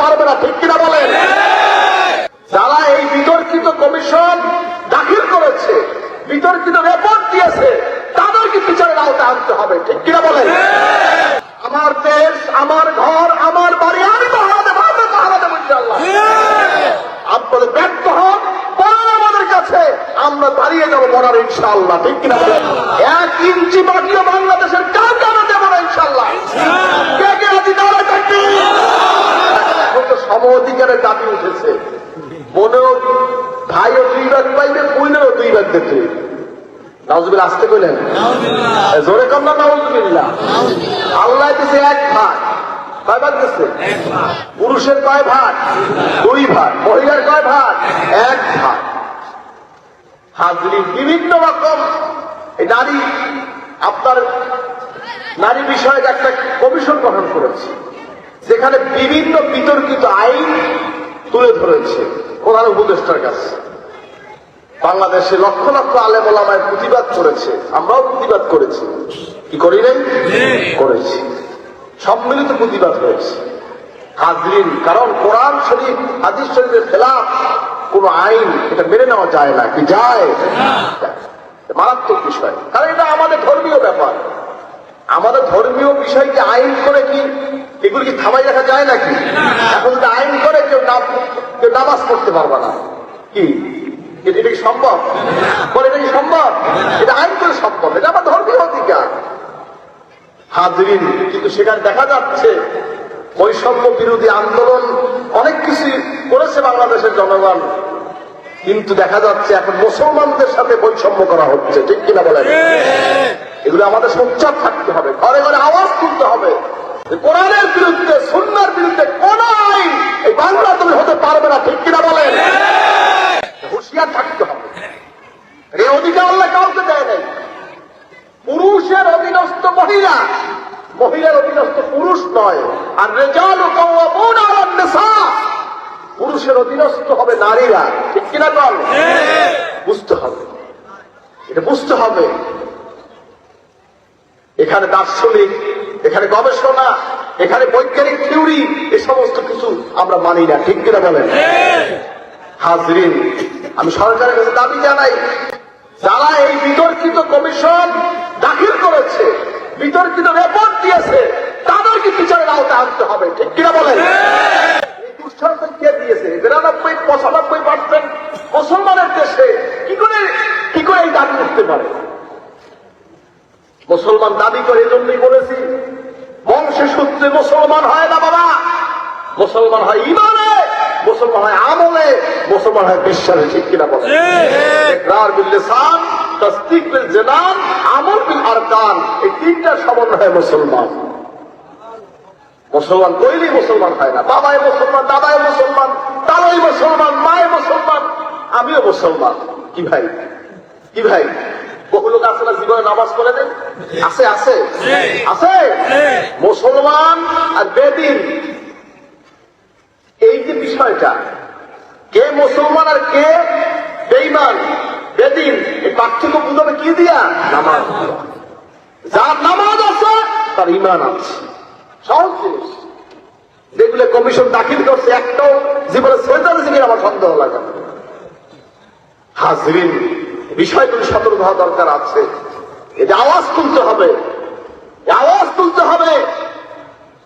পারবে না, ঠিক কিনা বলেন? যারা এই বিতর্কিত কমিশন দাখিল করেছে, বিতর্কিত রিপোর্ট দিয়েছে, তাদেরকে বিচারের আওতায় আনতে হবে, ঠিক কিনা বলেন? আমার দেশ, আমার ঘর, আমার বাড়ি, আমি পাহারা দেবো আমরা পাহারা দেবো আপনাদের ব্যর্থ হন আমাদের কাছে আমরা দাঁড়িয়ে যাব মরার, ইনশাআল্লাহ, ঠিক কিনা বলেন? এক ইঞ্চি মাটিও বাংলাদেশের দাবি উঠেছে। বোনেও ভাইও দুই ভাগ পাইবে বোনেরও দুই ভাগ দিতে নাউজুবিল আসতে কইলেন? জোরে কম না নাউজুবিল্লাহ? আল্লাহ দিছে এক ভাগ। কয় ভাগ দিচ্ছে পুরুষের কয় ভাগ? দুই ভাগ। মহিলার কয় ভাগ? এক ভাগ। হাজরি বিভিন্ন রকম এই নারী আপনার নারী বিষয়ক একটা কমিশন গঠন করেছে। যেখানে বিভিন্ন বিতর্কিত আইন তুলে ধরেছে প্রধান উপদেষ্টার কাছে। বাংলাদেশে লক্ষ লক্ষ আলেম ওলামায় প্রতিবাদ করেছে আমরাও প্রতিবাদ করেছি। কি করি নাই? করেছি। সম্মিলিত প্রতিবাদ হয়েছে। হাজরিন কারণ কোরআন শরীফ হাদিস শরীফের খেলাফ কোন আইন এটা মেনে নেওয়া যায় না। কি যায়? মারাত্মক বিষয়। কারণ এটা আমাদের ধর্মীয় ব্যাপার। আমাদের ধর্মীয় বিষয়কে আইন করে কি? এগুলো কি থামাই রাখা যায় নাকি? এখন যদি আইন করে, কেউ কেউ নামাজ পড়তে পারবে না। কি? এটা কি সম্ভব? বলে, এটা কি সম্ভব? এটা আইন করে সম্ভব। এটা আমার ধর্মীয় অধিকার। হাজরিন কিন্তু সেখানে দেখা যাচ্ছে বৈষম্য বিরোধী আন্দোলন অনেক কিছু করেছে বাংলাদেশের জনগণ। কিন্তু দেখা যাচ্ছে এখন মুসলমানদের সাথে বৈষম্য করা হচ্ছে। ঠিক কিনা বলেন? এগুলো আমাদের সোচ্চার থাকতে হবে ঘরে ঘরে আওয়াজ তুলতে হবে। কোরআনের বিরুদ্ধে সুন্নার বিরুদ্ধে কোন আইন এই বাংলা তুমি হতে পারবে না ঠিক কিনা বলেন? হুঁশিয়ার থাকতে হবে। এই অধিকার আল্লাহ কাউকে দেয় নাই। পুরুষের অধীনস্থ মহিলা মহিলার অধীনস্থ পুরুষ নয়। আর রেজাল পুরুষের অধীনস্থ হবে নারীরা ঠিক কিনা কল বুঝতে হবে। এটা বুঝতে হবে। এখানে দার্শনিক, এখানে গবেষণা, এখানে বৈজ্ঞানিক থিওরি, এ সমস্ত কিছু আমরা মানি না, ঠিক কিনা বলেন? হাজরিন, আমি সরকারের কাছে দাবি জানাই, যারা এই বিতর্কিত কমিশন দাখিল করেছে, বিতর্কিত রিপোর্ট দিয়েছে, তাদেরকে বিচারের আওতায় আনতে হবে, ঠিক কিনা বলেন? পঁচানব্বই পার্সেন্ট মুসলমানের দেশে কি করে কি করে এই দাবি উঠতে পারে? মুসলমান দাবি করে এজন্যই বলেছি বংশে সূত্রে মুসলমান হয় না বাবা। মুসলমান হয় ইমানে মুসলমান হয় আমলে মুসলমান হয় বিশ্বাসে ঠিক কিনা বলে তাসদিক বিল জানান আমল বিল আরকান এই তিনটা সমন্বয় মুসলমান। মুসলমান তৈরি মুসলমান হয় না। বাবাই মুসলমান দাদাই মুসলমান তারাই মুসলমান মায় মুসলমান আমিও মুসলমান। কি ভাই? কি ভাই? বহু মুসলমান আর বেদিন। এই যে বিষয়টা, কে মুসলমান আর কে বেইমান বেদিন, এই পার্থক্য বুঝাবে কি দিয়া? নামাজ। যার নামাজ আছে, তার ইমান আছে। সহজ জিনিস। যেগুলো কমিশন দাখিল করছে, একটাও জীবনে সোয়েটার জিনিস আমার সন্দেহ লাগে হাজরিন বিষয়গুলি সতর্ক হওয়া দরকার আছে। এটা আওয়াজ তুলতে হবে। আওয়াজ তুলতে হবে।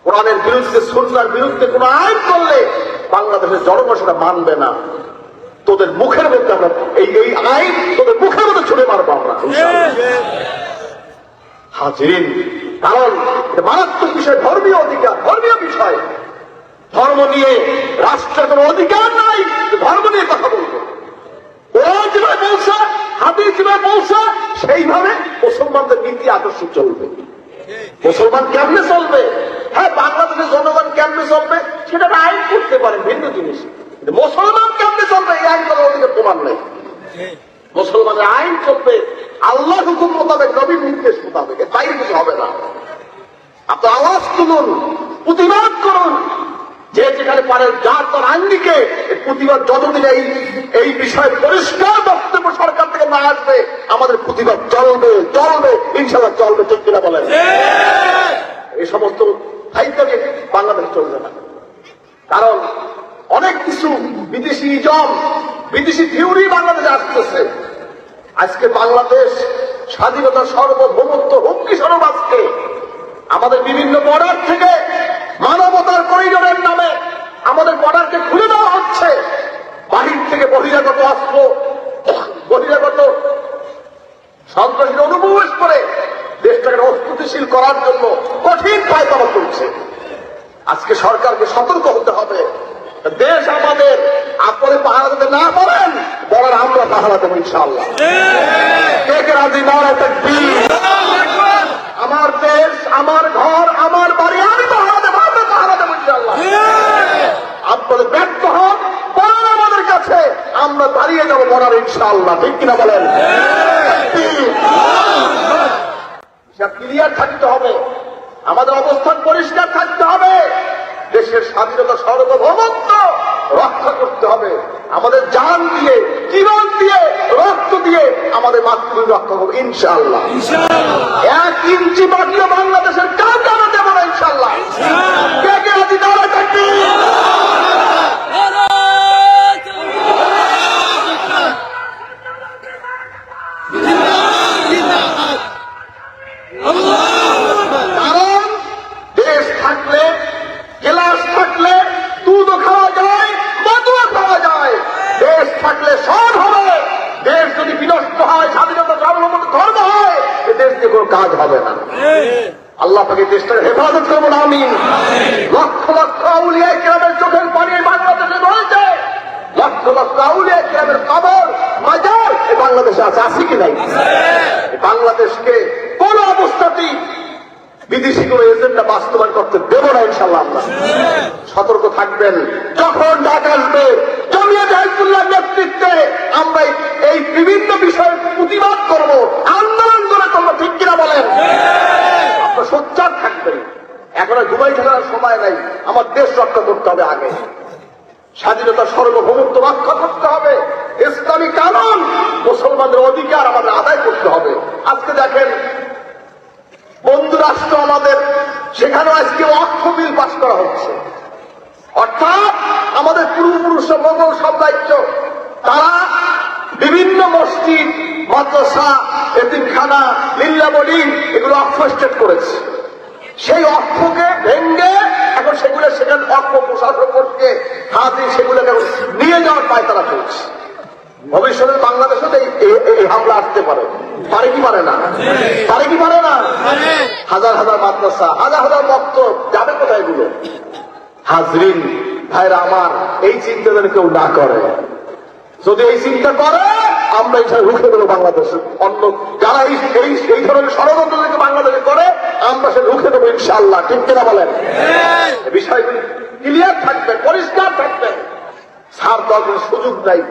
কোরআনের বিরুদ্ধে, সুন্নার বিরুদ্ধে কোন আইন করলে বাংলাদেশের জনগণ মানবে না। তোদের মুখের মধ্যে আমরা এই এই আইন তোদের মুখের মধ্যে ছুড়ে মারবো আমরা হাজিরিন। কারণ মারাত্মক বিষয়, ধর্মীয় অধিকার, ধর্মীয় বিষয়। ধর্ম নিয়ে রাষ্ট্রের কোনো অধিকার নাই ধর্ম নিয়ে কথা বলব। ওরা যেভাবে বলছে, হাদিস যেভাবে বলছে, সেইভাবে মুসলমানদের নীতি আদর্শ চলবে। মুসলমান কেমনে চলবে? হ্যাঁ বাংলাদেশের জনগণ কেমনে চলবে? সেটা আইন করতে পারে, ভিন্ন জিনিস। মুসলমান কেমনে চলবে? এই আইন করার অধিকার তোমার নেই। মুসলমানের আইন চলবে আল্লাহ হুকুম মোতাবেক, নবীর নির্দেশ মোতাবেক। এর কিছু হবে না। আপনি আওয়াজ তুলুন। প্রতিবাদ পারেন যার তার আইনদিকে এই প্রতিবাদ যতদিন এই এই বিষয়ে পরিষ্কার বক্তব্য সরকার থেকে না আসবে আমাদের প্রতিবাদ চলবে চলবে ইনশাল্লাহ চলবে ঠিক কিনা বলেন? এই সমস্ত সাহিত্যকে বাংলাদেশ চলবে না। কারণ অনেক কিছু বিদেশি ইজম বিদেশি থিওরি বাংলাদেশে আসতেছে। আজকে বাংলাদেশ স্বাধীনতা সার্বভৌমত্ব হুমকি স্বরূপ আজকে। আমাদের বিভিন্ন বর্ডার থেকে মানবতার করিডোরের নামে আমাদের বর্ডারকে খুলে দেওয়া হচ্ছে। বাহির থেকে বহিরাগত অস্ত্র, বহিরাগত সন্ত্রাসীর অনুপ্রবেশ করে দেশটাকে অস্থিতিশীল করার জন্য কঠিন পায়তারা করছে আজকে সরকারকে সতর্ক হতে হবে। দেশ আমাদের আপনি পাহারা দিতে না পারেন, বলার আমরা পাহারা দেবো তাকবীর আমার দেশ, আমার ঘর আমার বাড়ি আমি পাহারা দেবো আমরা পাহারা দেবো ইনশাআল্লাহ আপনাদের ব্যর্থ হন বলার আমাদের কাছে আমরা দাঁড়িয়ে যাব বলার ইনশাআল্লাহ। ঠিক কিনা বলেন। ক্লিয়ার থাকতে হবে, আমাদের অবস্থান পরিষ্কার থাকতে হবে, দেশের স্বাধীনতা সার্বভৌমত্ব রক্ষা করতে হবে। আমাদের জান দিয়ে, জীবন দিয়ে, রক্ত দিয়ে আমাদের মাতৃভূমি রক্ষা করব, ইনশাআল্লাহ। এক ইঞ্চি মাটিও বাংলাদেশের কাউকে আমরা দেবো না ইনশাআল্লাহ কে কে রাজি নারায় থাকবি কারণ দেশ থাকলে গেলাস থাকলে দুধও খাওয়া যায় মধুও খাওয়া যায় দেশ থাকলে সব হবে দেশ যদি বিনষ্ট হয় স্বাধীনতা সার্বভৌমত্ব ধর্ম হয় এ দেশ দিয়ে কোনো কাজ হবে না। আল্লাহ পাকে দেশটাকে হেফাজত করব না আমি লক্ষ লক্ষ আউলিয়া গ্রামের চোখের পানি বাংলাদেশে রয়েছে। লক্ষ লক্ষ আউলিয়া গ্রামের কবর, মাজার বাংলাদেশে আছে আছে কি নাই? বাংলাদেশকে কোন অবস্থাতেই বিদেশি কোন এজেন্ডা বাস্তবায়ন করতে দেব না ইনশাল্লাহ আমরা। সতর্ক থাকবেন। যখন ডাক আসবে, জমিয়া জাহিদুল্লাহ নেতৃত্বে আমরা এই বিভিন্ন বিষয়ে প্রতিবাদ করব আন্দোলন করে করব ঠিক কিনা বলেন আপনার সোচ্চার থাকবেন এখন আর ঘুমাই থাকার সময় নাই। আমার দেশ রক্ষা করতে হবে আগে। স্বাধীনতা সার্বভৌমত্ব রক্ষা করতে হবে। ইসলামী কানুন, মুসলমানদের অধিকার আমাদের আদায় করতে হবে। আজকে দেখেন, বন্ধু রাষ্ট্র আমাদের সেখানেও আজকে অর্থ বিল পাশ করা হচ্ছে। অর্থাৎ আমাদের পূর্বপুরুষ মোগল সাম্রাজ্য, তারা বিভিন্ন মসজিদ, মাদ্রাসা, এতিমখানা লিল্লাবলি এগুলো অফেস্টেড করেছে। সেই অর্থকে ভেঙ্গে এখন সেগুলো সেখানে অর্থ প্রশাসন করতে হাতে সেগুলোকে নিয়ে যাওয়ার পায়তারা চলছে। ভবিষ্যতে বাংলাদেশে এই- হামলা আসতে পারে। পারে কি পারে না? পারে কি পারে না? হাজার হাজার মাদ্রাসা, হাজার হাজার ভক্ত যাবে কোথায় এগুলো? হাজরিন, ভাইরা আমার, এই চিন্তা যেন কেউ না করে। যদি এই চিন্তা করে আমরা এটা রুখে দেবো বাংলাদেশে। অন্য যারা এই এই- এই ধরনের ষড়যন্ত্র যদি বাংলাদেশে করে আমরা সে রুখে দেবো ইনশাল্লাহ ঠিক কিনা বলেন? এই বিষয়গুলি ক্লিয়ার থাকবে পরিষ্কার থাকবে। দেওয়ার কোনো সুযোগ নাই।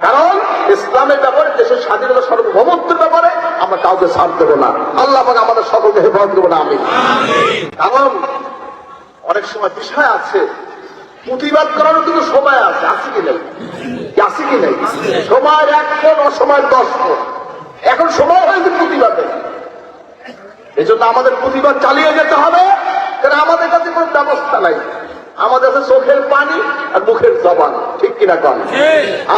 কারণ ইসলামের ব্যাপারে দেশের স্বাধীনতা সার্বভৌমত্বের ব্যাপারে আমরা কাউকে ছাড় দেবো না। আল্লাহ পাক আমাদের সকলকে হেফাজত দেবো না আমি কারণ অনেক সময় বিষয় আছে প্রতিবাদ করারও কিন্তু সময় আছে আছে কি নেই? আছে কি নেই? সময়ের এক ফোন, অসময়ের দশ ফোন। এখন সময় হয়েছে প্রতিবাদের এই জন্য আমাদের প্রতিবাদ চালিয়ে যেতে হবে কারণ আমাদের কাছে কোনো ব্যবস্থা নাই। আমাদের কাছে চোখের পানি আর মুখের জবান, ঠিক কিনা কন?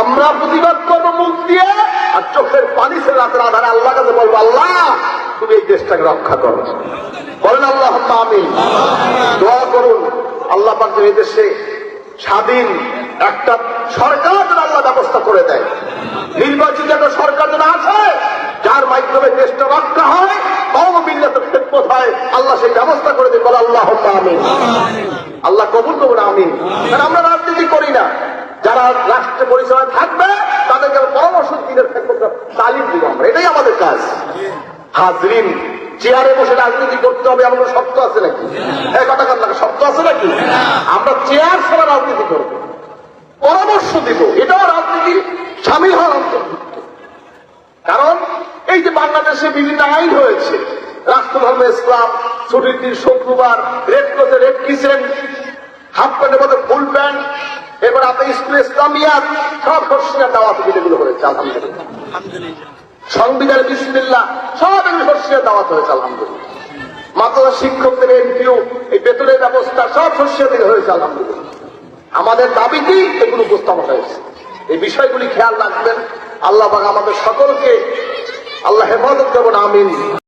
আমরা প্রতিবাদ করব মুখ দিয়ে, আর চোখের পানি সে রাতের আধারে আল্লাহ কাছে বলব, আল্লাহ, তুমি এই দেশটাকে রক্ষা করো। বলেন আল্লাহ আমি দোয়া করুন, আল্লাহ পাক এই দেশে স্বাধীন একটা সরকার যেন আল্লাহ ব্যবস্থা করে দেয়। নির্বাচিত একটা সরকার যেন আছে, যার মাধ্যমে দেশটা রক্ষা হয় কৌমিল্লাতের খেদমত হয় আল্লাহ সেই ব্যবস্থা করে দেয় বলে আল্লাহ আমি আল্লাহ কবুল করুন আমি কারণ আমরা রাজনীতি করি না। যারা রাষ্ট্র পরিচালনা থাকবে, তাদেরকে পরামর্শ দিনের তালিম দিব আমরা। এটাই আমাদের কাজ। হাজরিন চেয়ারে বসে রাজনীতি করতে হবে কোনো শব্দ আছে নাকি? এই কথা শব্দ আছে নাকি? আমরা চেয়ার ছাড়া রাজনীতি করব। পরামর্শ দিব, এটাও রাজনীতি সামিল হওয়ার অন্তর্ভুক্ত। কারণ এই যে বাংলাদেশে বিভিন্ন আইন হয়েছে, রাষ্ট্রধর্ম, ইসলাম, ছুটির দিন শুক্রবার, রেড ক্রসে রেড কিচেন হাফ প্যান্টের মধ্যে ফুল প্যান্ট এবার আপনি স্কুল ইসলামিয়াত, সব হর্ষিয়ার দাওয়াত যেগুলো হয়েছে, আলহামদুলিল্লাহ। সংবিধান বিসমিল্লা সব শস্যের দাওয়াত হয়েছে, আলহামদুলিল্লাহ। মাদ্রাসা শিক্ষকদের এনপিও এই বেতনের ব্যবস্থা সব শস্য থেকে হয়েছে, আলহামদুলিল্লাহ। আমাদের দাবিতেই এগুলো উপস্থাপন হয়েছে। এই বিষয়গুলি খেয়াল রাখবেন। আল্লাহ আমাদের সকলকে আল্লাহ হেফাজত করবেন আমিন।